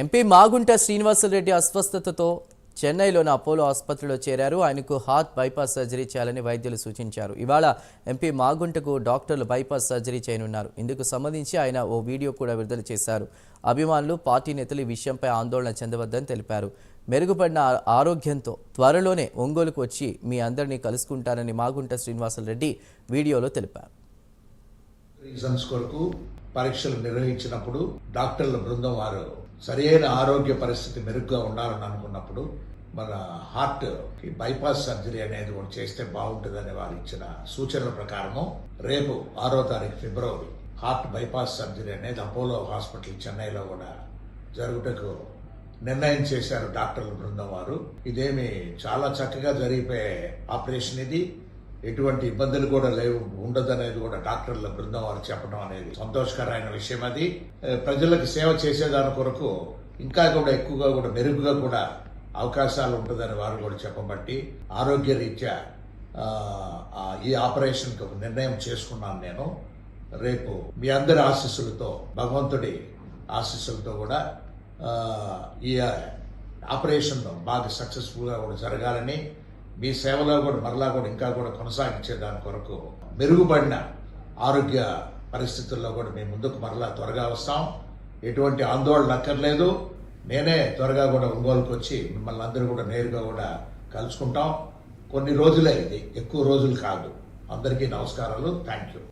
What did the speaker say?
MP Magunta Srinivasa Reddy అస్వస్థతతో చెన్నైలోని Apollo ఆసుపత్రిలో చేరారు. ఆయనకు హార్ట్ బైపాస్ సర్జరీ చేయాలని వైద్యులు సూచించారు. ఇవాళ ఎంపీ మాగుంటకు డాక్టర్లు బైపాస్ సర్జరీ చేయనున్నారు. ఇందుకు సంబంధించి ఆయన ఓ వీడియో కూడా విడుదల చేశారు. అభిమానులు పార్టీ నేతలు ఈ విషయంపై ఆందోళన చెందవద్దని తెలిపారు. మెరుగుపడిన ఆరోగ్యంతో త్వరలోనే ఒంగోలుకు వచ్చి మీ అందరినీ కలుసుకుంటానని మాగుంట శ్రీనివాసరెడ్డి వీడియోలో తెలిపారు. రీజన్స్ కొరకు పరీక్షలు నిర్వహించినప్పుడు డాక్టర్ల బృందం వారు సరైన ఆరోగ్య పరిస్థితి మెరుగ్గా ఉండాలని అనుకున్నప్పుడు మన హార్ట్ బైపాస్ సర్జరీ అనేది కూడా చేస్తే బాగుంటుందని వారు ఇచ్చిన సూచనల ప్రకారము రేపు ఆరో తారీఖు ఫిబ్రవరి హార్ట్ బైపాస్ సర్జరీ అనేది అపోలో హాస్పిటల్ చెన్నైలో కూడా జరుగుటకు నిర్ణయం చేశారు డాక్టర్ల బృందం వారు. ఇదేమి చాలా చక్కగా జరిగిపోయే ఆపరేషన్ ఇది. ఎటువంటి ఇబ్బందులు కూడా లేవు ఉండదనేది కూడా డాక్టర్ల బృందం వారు చెప్పడం అనేది సంతోషకరమైన విషయం అది. ప్రజలకు సేవ చేసేదాని కొరకు ఇంకా కూడా ఎక్కువగా కూడా మెరుగుగా కూడా అవకాశాలు ఉంటుందని వారు కూడా చెప్పబట్టి ఆరోగ్య రీత్యా ఈ ఆపరేషన్కి ఒక నిర్ణయం చేసుకున్నాను నేను. రేపు మీ అందరి ఆశీస్సులతో భగవంతుడి ఆశీస్సులతో కూడా ఈ ఆపరేషన్ బాగా సక్సెస్ఫుల్గా కూడా జరగాలని మీ సేవలో కూడా మరలా కూడా ఇంకా కూడా కొనసాగించే దాని కొరకు మెరుగుపడిన ఆరోగ్య పరిస్థితుల్లో కూడా మేము ముందుకు మరలా త్వరగా వస్తాం. ఎటువంటి ఆందోళన అక్కర్లేదు. నేనే త్వరగా కూడా ఒంగోలుకు వచ్చి మిమ్మల్ని అందరూ కూడా నేరుగా కూడా కలుసుకుంటాం. కొన్ని రోజులే ఇది. ఎక్కువ రోజులు కాదు. అందరికీ నమస్కారాలు. Thank you